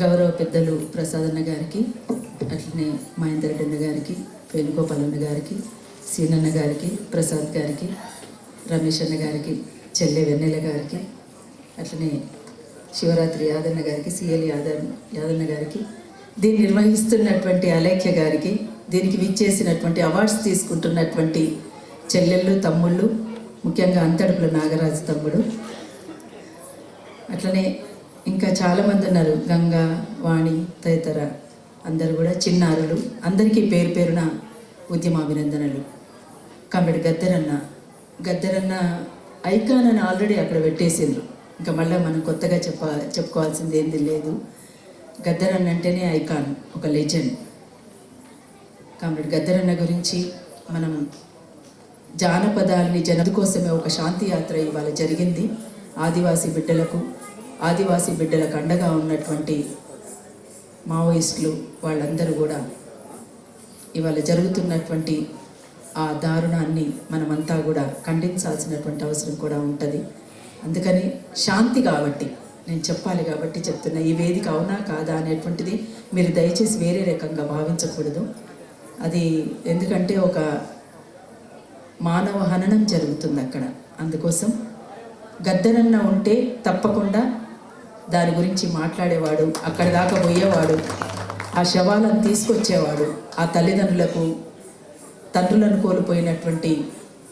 గౌరవ పెద్దలు ప్రసాదన్న గారికి అట్లనే మహేందర్ రెడ్డి గారికి వేణుగోపాల్ అన్న గారికి సీనన్న గారికి ప్రసాద్ గారికి రమేష్ అన్న గారికి చెల్లె వెన్నెల గారికి అట్లనే శివరాత్రి యాదన్న గారికి సిఎల్ యాదవ్ యాదన్న గారికి దీన్ని నిర్వహిస్తున్నటువంటి అలేఖ్య గారికి దీనికి విచ్చేసినటువంటి అవార్డ్స్ తీసుకుంటున్నటువంటి చెల్లెళ్ళు తమ్ముళ్ళు ముఖ్యంగా అంతడుపుల నాగరాజు తమ్ముడు అట్లనే ఇంకా చాలామంది ఉన్నారు. గంగా వాణి తదితర అందరు కూడా చిన్నారులు అందరికీ పేరు పేరున ఉద్యమాభినందనలు. కాబట్టి గద్దరన్న గద్దరన్న ఐకాన్ అని ఆల్రెడీ అక్కడ పెట్టేసిండ్రు. ఇంకా మళ్ళీ మనం కొత్తగా చెప్ప చెప్పుకోవాల్సింది ఏంది లేదు. గద్దరన్న అంటేనే ఐకాన్ ఒక లెజెండ్. కాబట్టి గద్దరన్న గురించి మనం జానపదాలని జనది కోసమే ఒక శాంతి యాత్ర ఇవాళ జరిగింది. ఆదివాసీ బిడ్డలకు ఆదివాసీ బిడ్డలకు అండగా ఉన్నటువంటి మావోయిస్టులు వాళ్ళందరూ కూడా ఇవాళ జరుగుతున్నటువంటి ఆ దారుణాన్ని మనమంతా కూడా ఖండించాల్సినటువంటి అవసరం కూడా ఉంటుంది. అందుకని శాంతి కాబట్టి నేను చెప్పాలి కాబట్టి చెప్తున్నా ఈ వేదిక అవునా కాదా అనేటువంటిది మీరు దయచేసి వేరే రకంగా భావించకూడదు. అది ఎందుకంటే ఒక మానవ హననం జరుగుతుంది అక్కడ. అందుకోసం గద్దరన్న ఉంటే తప్పకుండా దాని గురించి మాట్లాడేవాడు అక్కడ దాకా పోయేవాడు ఆ శవాలను తీసుకొచ్చేవాడు ఆ తల్లిదండ్రులకు తండ్రులను కోల్పోయినటువంటి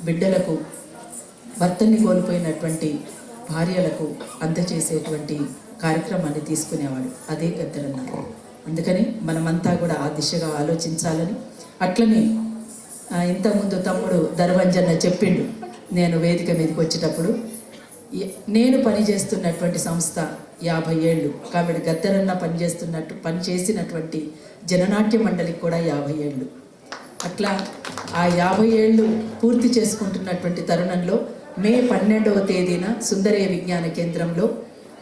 బిడ్డలకు భర్తని కోల్పోయినటువంటి భార్యలకు అందచేసేటువంటి కార్యక్రమాన్ని తీసుకునేవాడు. అదే పెద్దలన్నారు అందుకని మనమంతా కూడా ఆ దిశగా ఆలోచించాలని అట్లనే ఇంతకుముందు తమ్ముడు ధర్వంజన్న చెప్పిండు. నేను వేదిక మీదకి వచ్చేటప్పుడు నేను పనిచేస్తున్నటువంటి సంస్థ యాభై ఏళ్ళు. కాబట్టి గద్దరన్న పనిచేస్తున్నట్టు పనిచేసినటువంటి జననాట్య మండలికి కూడా యాభై ఏళ్ళు. అట్లా ఆ యాభై ఏళ్ళు పూర్తి చేసుకుంటున్నటువంటి తరుణంలో మే పన్నెండవ తేదీన సుందరయ విజ్ఞాన కేంద్రంలో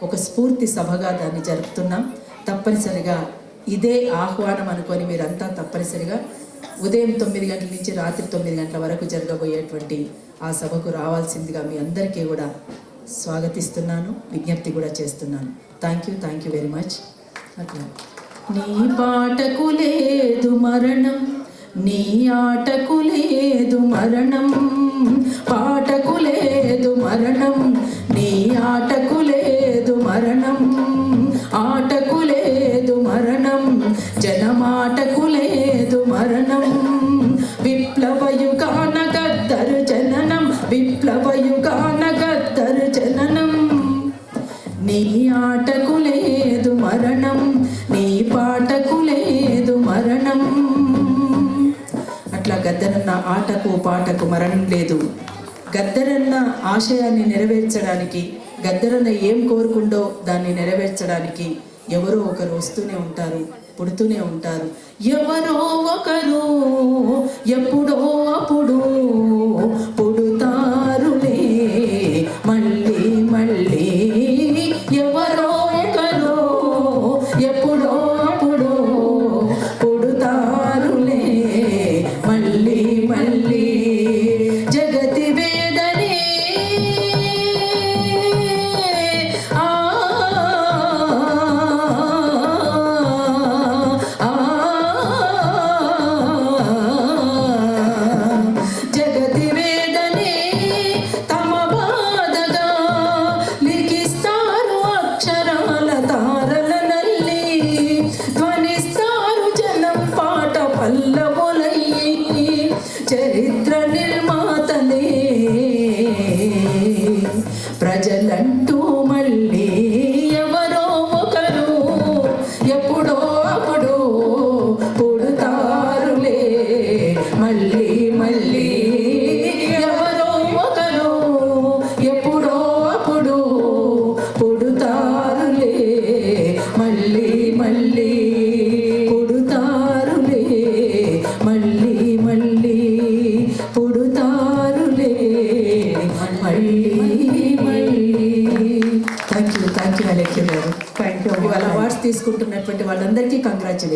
ఒక స్ఫూర్తి సభగా దాన్ని జరుపుతున్నాం. తప్పనిసరిగా ఇదే ఆహ్వానం అనుకొని మీరంతా తప్పనిసరిగా ఉదయం తొమ్మిది గంటల నుంచి రాత్రి తొమ్మిది గంటల వరకు జరగబోయేటువంటి ఆ సభకు రావాల్సిందిగా మీ అందరికీ కూడా స్వాగతిస్తున్నాను విజ్ఞప్తి కూడా చేస్తున్నాను. Thank you thank you very much అట్లా. నీ పాటకు లేదు మరణం నీ ఆటకు లేదు మరణం పాటకు లేదు మరణం నీ ఆటకు లేదు మరణం ఆటకు నీ లేదు మరణం. నీ పాటకు లేదు మరణం. అట్లా గద్దరన్న ఆటకు పాటకు మరణం లేదు. గద్దరన్న ఆశయాన్ని నెరవేర్చడానికి గద్దరన్న ఏం కోరుకుండో దాన్ని నెరవేర్చడానికి ఎవరో ఒకరు వస్తూనే ఉంటారు పుడుతూనే ఉంటారు. ఎవరో ఒకరు ఎప్పుడో అప్పుడు ప్రజలంటూ మళ్ళీ ఎవరో ఒకరు ఎప్పుడో అప్పుడు పుడతారులే. మళ్ళీ మళ్ళీ ఎవరో ఒకరు ఎప్పుడో అప్పుడు పుడతారులే. మళ్ళీ మళ్ళీ పుడతారులే. మళ్ళీ మళ్ళీ పుడతారులే. మళ్ళీ తీసుకుంటున్నటువంటి వాళ్ళందరికీ కంగ్రాచులేషన్